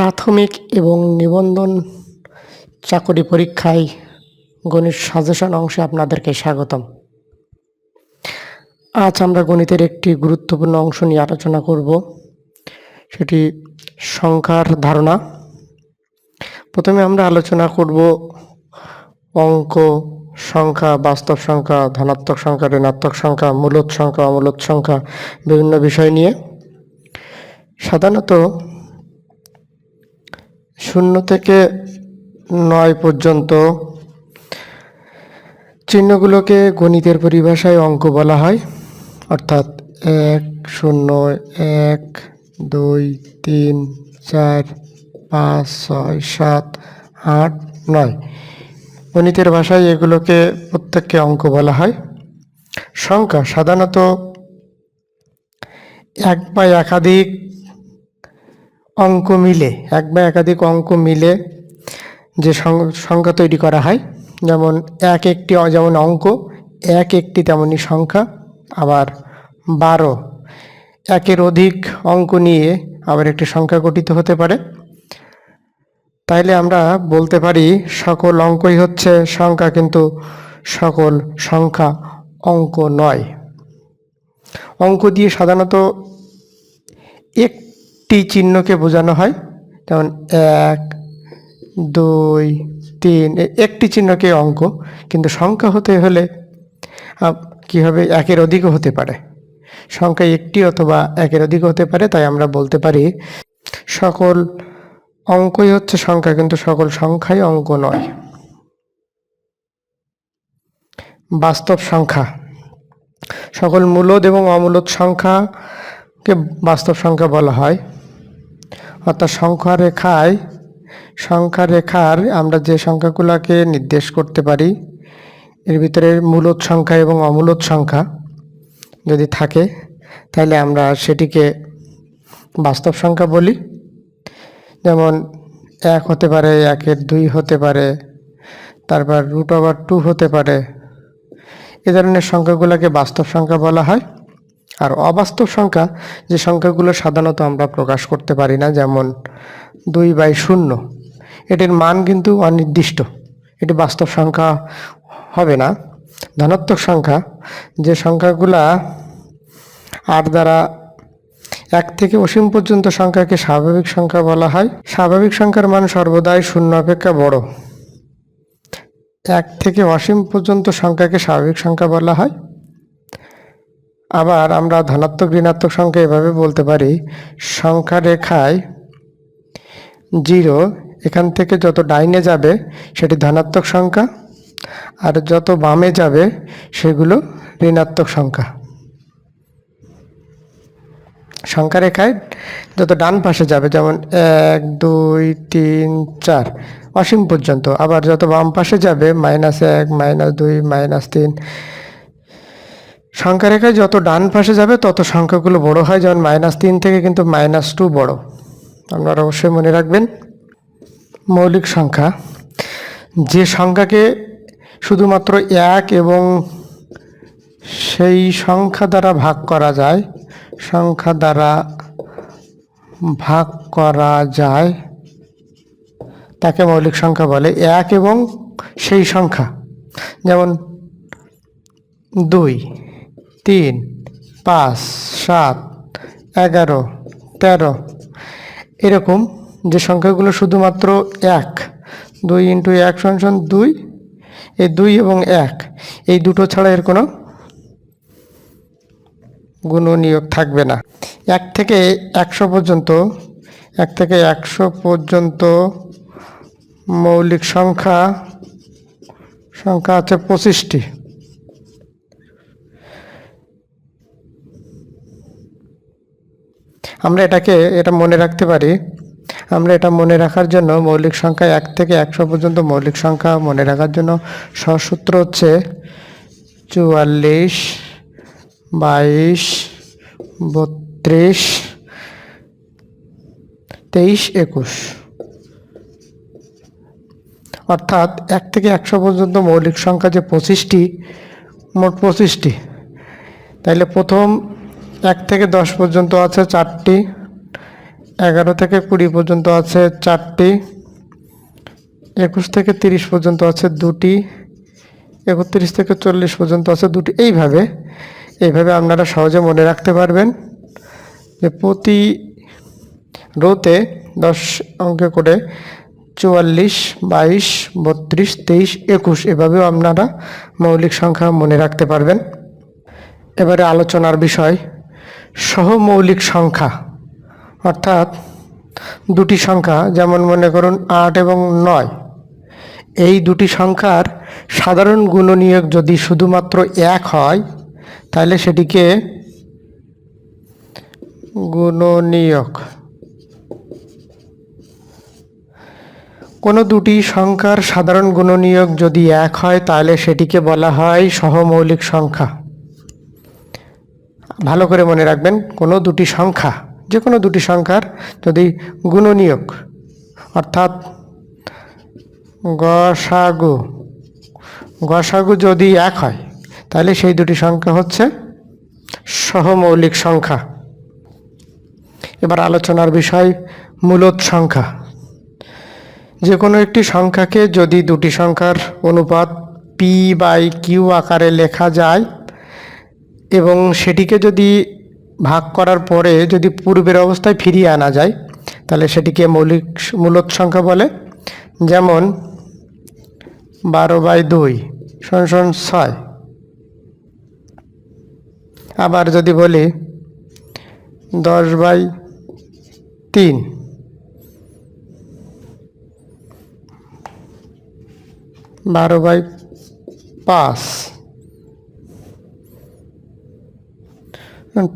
প্রাথমিক এবং নিবন্ধন চাকরি পরীক্ষায় গণিত সাজেশন অংশে আপনাদেরকে স্বাগতম। আজ আমরা গণিতের একটি গুরুত্বপূর্ণ অংশ নিয়ে আলোচনা করব। সেটি সংখ্যার ধারণা। প্রথমে আমরা আলোচনা করব অঙ্ক সংখ্যা, বাস্তব সংখ্যা, ধনাত্মক সংখ্যা, ঋণাত্মক সংখ্যা, মূলত সংখ্যা, অমূলত সংখ্যা, বিভিন্ন বিষয় নিয়ে। সাধারণত শূন্য থেকে নয় পর্যন্ত চিহ্নগুলোকে গণিতের পরিভাষায় অঙ্ক বলা হয়। অর্থাৎ এক, শূন্য, এক, দুই, তিন, চার, পাঁচ, ছয়, সাত, আট, নয়। গণিতের ভাষায় এগুলোকে প্রত্যেককে অঙ্ক বলা হয়। সংখ্যা সাধারণত এক বা একাধিক অঙ্ক মিলে, এক বা একাধিক অঙ্ক মিলে যে সংখ্যা তৈরি করা হয়। যেমন এক একটি যেমন অঙ্ক, এক একটি তেমনি সংখ্যা। আবার বারো, একের অধিক অঙ্ক নিয়ে আবার একটি সংখ্যা গঠিত হতে পারে। তাইলে আমরা বলতে পারি সকল অঙ্কই হচ্ছে সংখ্যা, কিন্তু সকল সংখ্যা অঙ্ক নয়। অঙ্ক দিয়ে সাধারণত একটি চিহ্নকে বোঝানো হয়। যেমন এক, দুই, তিন একটি চিহ্নকে অঙ্ক, কিন্তু সংখ্যা হতে হলে কি হবে একের অধিকও হতে পারে? সংখ্যা একটি অথবা একের অধিক হতে পারে, তাই আমরা বলতে পারি সকল অঙ্কই হচ্ছে সংখ্যা, কিন্তু সকল সংখ্যাই অঙ্ক নয়। বাস্তব সংখ্যা। সকল মূলদ এবং অমূলদ সংখ্যাকে বাস্তব সংখ্যা বলা হয়। অর্থাৎ সংখ্যা রেখায় সংখ্যা রেখার আমরা যে সংখ্যাগুলোকে নির্দেশ করতে পারি, এর ভিতরে মূলত সংখ্যা এবং অমূলত সংখ্যা যদি থাকে, তাহলে আমরা সেটিকে বাস্তব সংখ্যা বলি। যেমন এক হতে পারে, একের দুই হতে পারে, তারপর রুট ওভার টু হতে পারে, এ ধরনের সংখ্যাগুলোকে বাস্তব সংখ্যা বলা হয়। আর অবাস্তব সংখ্যা, যে সংখ্যাগুলো সাধারণত আমরা প্রকাশ করতে পারি না, যেমন দুই বাই শূন্য, এটির মান কিন্তু অনির্দিষ্ট। এটি বাস্তব সংখ্যা হবে না। ধনাত্মক সংখ্যা, যে সংখ্যাগুলা আর দ্বারা এক থেকে অসীম পর্যন্ত সংখ্যাকে স্বাভাবিক সংখ্যা বলা হয়, স্বাভাবিক সংখ্যার মান সর্বদাই শূন্য অপেক্ষা বড়। এক থেকে অসীম পর্যন্ত সংখ্যাকে স্বাভাবিক সংখ্যা বলা হয়। আবার আমরা ধনাত্মক, ঋণাত্মক সংখ্যা এভাবে বলতে পারি। সংখ্যা রেখায় জিরো, এখান থেকে যত ডাইনে যাবে সেটি ধনাত্মক সংখ্যা, আর যত বামে যাবে সেগুলো ঋণাত্মক সংখ্যা। সংখ্যা রেখায় যত ডান পাশে যাবে, যেমন এক, দুই, তিন, চার, অসীম পর্যন্ত, আবার যত বাম পাশে যাবে, মাইনাস এক, মাইনাস দুই, মাইনাস তিন সংখ্যা রেখায় যত ডান পাশে যাবে, তত সংখ্যাগুলো বড় হয়। যেমন মাইনাস তিন থেকে কিন্তু মাইনাস টু বড়। আপনারা অবশ্যই মনে রাখবেন, মৌলিক সংখ্যা। যে সংখ্যাকে শুধুমাত্র এক এবং সেই সংখ্যা দ্বারা ভাগ করা যায়, সংখ্যা দ্বারা ভাগ করা যায়, তাকে মৌলিক সংখ্যা বলে। এক এবং সেই সংখ্যা, যেমন দুই। তিন, পাঁচ, সাত, এগারো, তেরো। এরকম যে সংখ্যাগুলো শুধুমাত্র এক, দুই ইন্টু এক সমান দুই, এই দুই এবং এক, এই দুটো ছাড়া এর কোনো গুণনীয়ক থাকবে না। এক থেকে একশো পর্যন্ত, এক থেকে একশো পর্যন্ত মৌলিক সংখ্যা সংখ্যা আছে পঁচিশটি। আমরা এটাকে, এটা মনে রাখতে পারি। আমরা এটা মনে রাখার জন্য মৌলিক সংখ্যা এক থেকে একশো পর্যন্ত মৌলিক সংখ্যা মনে রাখার জন্য সসূত্র হচ্ছে চুয়াল্লিশ, বাইশ, বত্রিশ, তেইশ, একুশ। অর্থাৎ এক থেকে একশো পর্যন্ত মৌলিক সংখ্যা যে পঁচিশটি, মোট পঁচিশটি। তাইলে প্রথম এক থেকে দশ পর্যন্ত আছে চারটি, এগারো থেকে কুড়ি পর্যন্ত আছে চারটি, একুশ থেকে তিরিশ পর্যন্ত আছে দুটি, একত্রিশ থেকে চল্লিশ পর্যন্ত আছে দুটি। এইভাবে এইভাবে আপনারা সহজে মনে রাখতে পারবেন যে প্রতি রোতে দশ অঙ্কে করে চুয়াল্লিশ, বাইশ, বত্রিশ, তেইশ, একুশ, এভাবেও আপনারা মৌলিক সংখ্যা মনে রাখতে পারবেন। এবারে আলোচনার বিষয়। সহমৌলিক সংখ্যা, অর্থাৎ দুটি সংখ্যা, যেমন মনে করুন আট এবং নয়, এই দুটি সংখ্যার সাধারণ গুণনীয়ক যদি শুধুমাত্র এক হয়, তাহলে সেটিকে গুণনীয়ক। কোনো দুটি সংখ্যার সাধারণ গুণনীয়ক যদি এক হয়, তাহলে সেটিকে বলা হয় সহমৌলিক সংখ্যা। ভালো করে মনে রাখবেন, কোনো দুটি সংখ্যা যে কোনো দুটি সংখ্যার যদি গুণনীয়ক, অর্থাৎ গসাগু গসাগু যদি এক হয়, তাহলে সেই দুটি সংখ্যা হচ্ছে সহমৌলিক সংখ্যা। এবার আলোচনার বিষয় মূলত সংখ্যা। যে কোনো একটি সংখ্যাকে যদি দুটি সংখ্যার অনুপাত পি বাই কিউ আকারে লেখা যায় এবং সেটিকে যদি ভাগ করার পরে যদি পূর্বের অবস্থায় ফিরিয়ে আনা যায়, তাহলে সেটিকে মৌলিক মূলত সংখ্যা বলে। যেমন বারো বাই দুই শূন্য ছয়। আবার যদি বলি দশ বাই তিন। বারো বাই পাঁচ।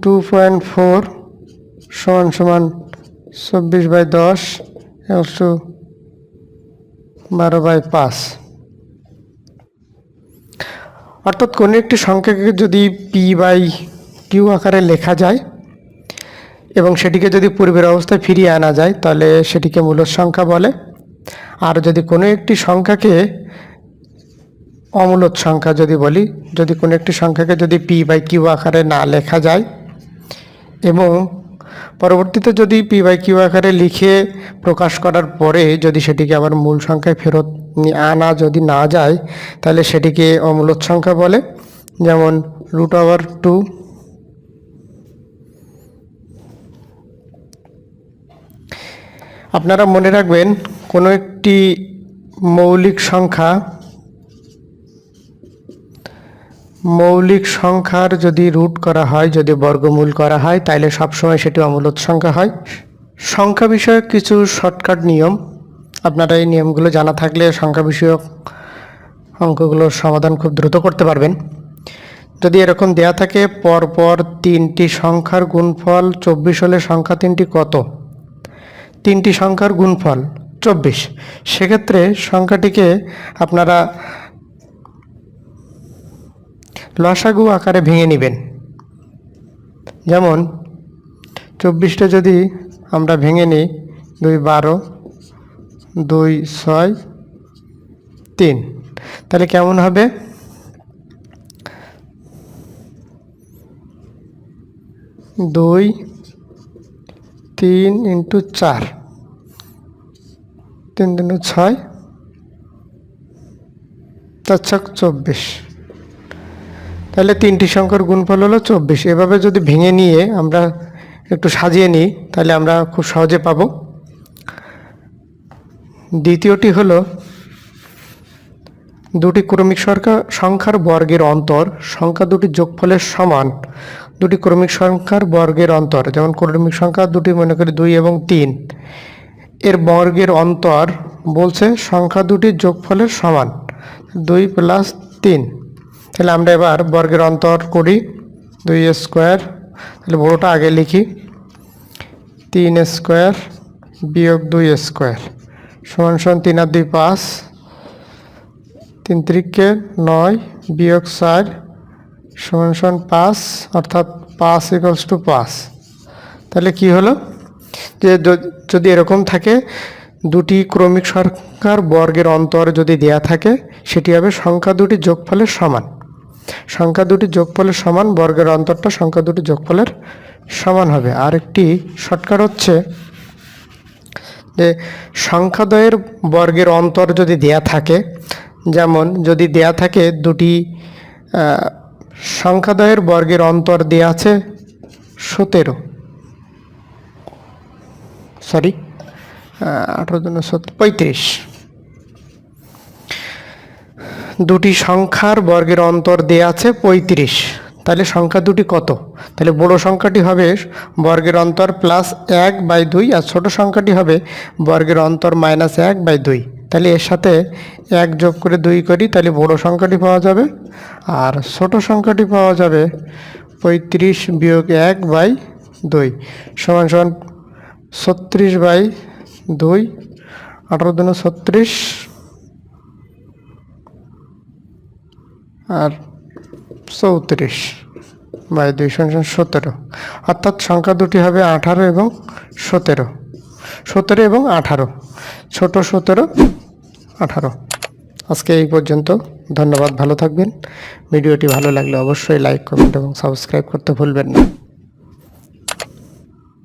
টু পয়েন্ট ফোর সমান সমান চব্বিশ বাই দশ একশো বারো বাই পাঁচ। অর্থাৎ কোনো একটি সংখ্যাকে যদি পি বাই কিউ আকারে লেখা যায় এবং সেটিকে যদি পূর্বের অবস্থায় ফিরিয়ে আনা যায়, তাহলে সেটিকে মূলত সংখ্যা বলে। আর যদি কোনো একটি সংখ্যাকে অমূলত সংখ্যা যদি বলি, যদি কোনো একটি সংখ্যাকে যদি পি বাই কিউ আকারে না লেখা যায় এবং পরবর্তীতে যদি পি বাই কিউ আকারে লিখে প্রকাশ করার পরে যদি সেটিকে আবার মূল সংখ্যায় ফেরত আনা যদি না যায়, তাহলে সেটিকে অমূলত সংখ্যা বলে। যেমন রুট ওভার টু আপনারা মনে রাখবেন কোনো একটি মৌলিক সংখ্যা মৌলিক সংখ্যার যদি রুট করা হয়, যদি বর্গমূল করা হয় তাহলে সবসময় সেটি অমূলত সংখ্যা হয়। সংখ্যা বিষয়ক কিছু শর্টকাট নিয়ম। আপনারা এই নিয়মগুলো জানা থাকলে সংখ্যা বিষয়ক অঙ্কগুলোর সমাধান খুব দ্রুত করতে পারবেন। যদি এরকম দেয়া থাকে, পরপর তিনটি সংখ্যার গুণফল চব্বিশ হলে সংখ্যা তিনটি কত? তিনটি সংখ্যার গুণফল চব্বিশ। সেক্ষেত্রে সংখ্যাটিকে আপনারা লসাগু আকারে ভেঙে নেবেন। যেমন, চব্বিশটা যদি আমরা ভেঙে নিই, দুই বারো, দুই ছয়, তিন। তাহলে কেমন হবে? দুই, তিন ইন্টু চার। তিন তিন ছয় চার চব্বিশ। তাহলে তিনটি সংখ্যার গুণফল হলো চব্বিশ। এভাবে যদি ভেঙে নিয়ে আমরা একটু সাজিয়ে নিই, তাহলে আমরা খুব সহজে পাব। দ্বিতীয়টি হলো, দুটি ক্রমিক সংখ্যা, সংখ্যার বর্গের অন্তর, সংখ্যা দুটি যোগফলের সমান দুটি ক্রমিক সংখ্যার বর্গের অন্তর। যেমন ক্রমিক সংখ্যা দুটি মনে করি দুই এবং তিন। এর বর্গের অন্তর বলছে সংখ্যা দুটি যোগফলের সমান দুই প্লাস তিন। তাহলে আমরা এবার বর্গের অন্তর করি দুই স্কোয়ার। তাহলে বড়োটা আগে লিখি। তিন স্কোয়ার বিয়োগ দুই স্কোয়ার সমান সমান তিন আর দুই পাঁচ। তিন ত্রিকে নয় বিয়োগ চার সমান সমান পাঁচ, অর্থাৎ পাঁচ ইকলস টু পাঁচ। তাহলে কি হলো? যে যদি এরকম থাকে, দুটি ক্রমিক সংখ্যার বর্গের অন্তর যদি দেয়া থাকে, সেটি হবে সংখ্যা দুটি যোগফলের সমান। সংখ্যা দুটি যোগফলের সমান, বর্গের অন্তরটা সংখ্যা দুটি যোগফলের সমান হবে। আর একটি শর্টকাট হচ্ছে যে সংখ্যাদ্বয়ের বর্গের অন্তর যদি দেয়া থাকে, যেমন যদি দেয়া থাকে দুটি সংখ্যাদ্বয়ের বর্গের অন্তর দেয়া আছে সতেরো। সরি আঠারো জন পঁয়ত্রিশ। দুটি সংখ্যার বর্গের অন্তর দেয়া আছে পঁয়ত্রিশ। তাহলে সংখ্যা দুটি কত? তাহলে বড় সংখ্যাটি হবে বর্গের অন্তর প্লাস এক বাই দুই আর ছোট সংখ্যাটি হবে বর্গের অন্তর মাইনাস এক বাই দুই। তাহলে এর সাথে এক যোগ করে দুই করি, তাহলে বড় সংখ্যাটি পাওয়া যাবে। আর ছোট সংখ্যাটি পাওয়া যাবে পঁয়ত্রিশ বিয়োগ এক বাই দুই। সমান সমান ছত্রিশ বাই দুই। আঠারো দিন ছত্রিশ আর চৌত্রিশ বাই দুই সংখ্যা সতেরো। অর্থাৎ সংখ্যা দুটি হবে আঠারো এবং সতেরো। সতেরো এবং আঠারো। ছোট সতেরো, আঠারো। আজকে এই পর্যন্ত। ধন্যবাদ, ভালো থাকবেন। ভিডিওটি ভালো লাগলে অবশ্যই লাইক কমেন্ট এবং সাবস্ক্রাইব করতে ভুলবেন না।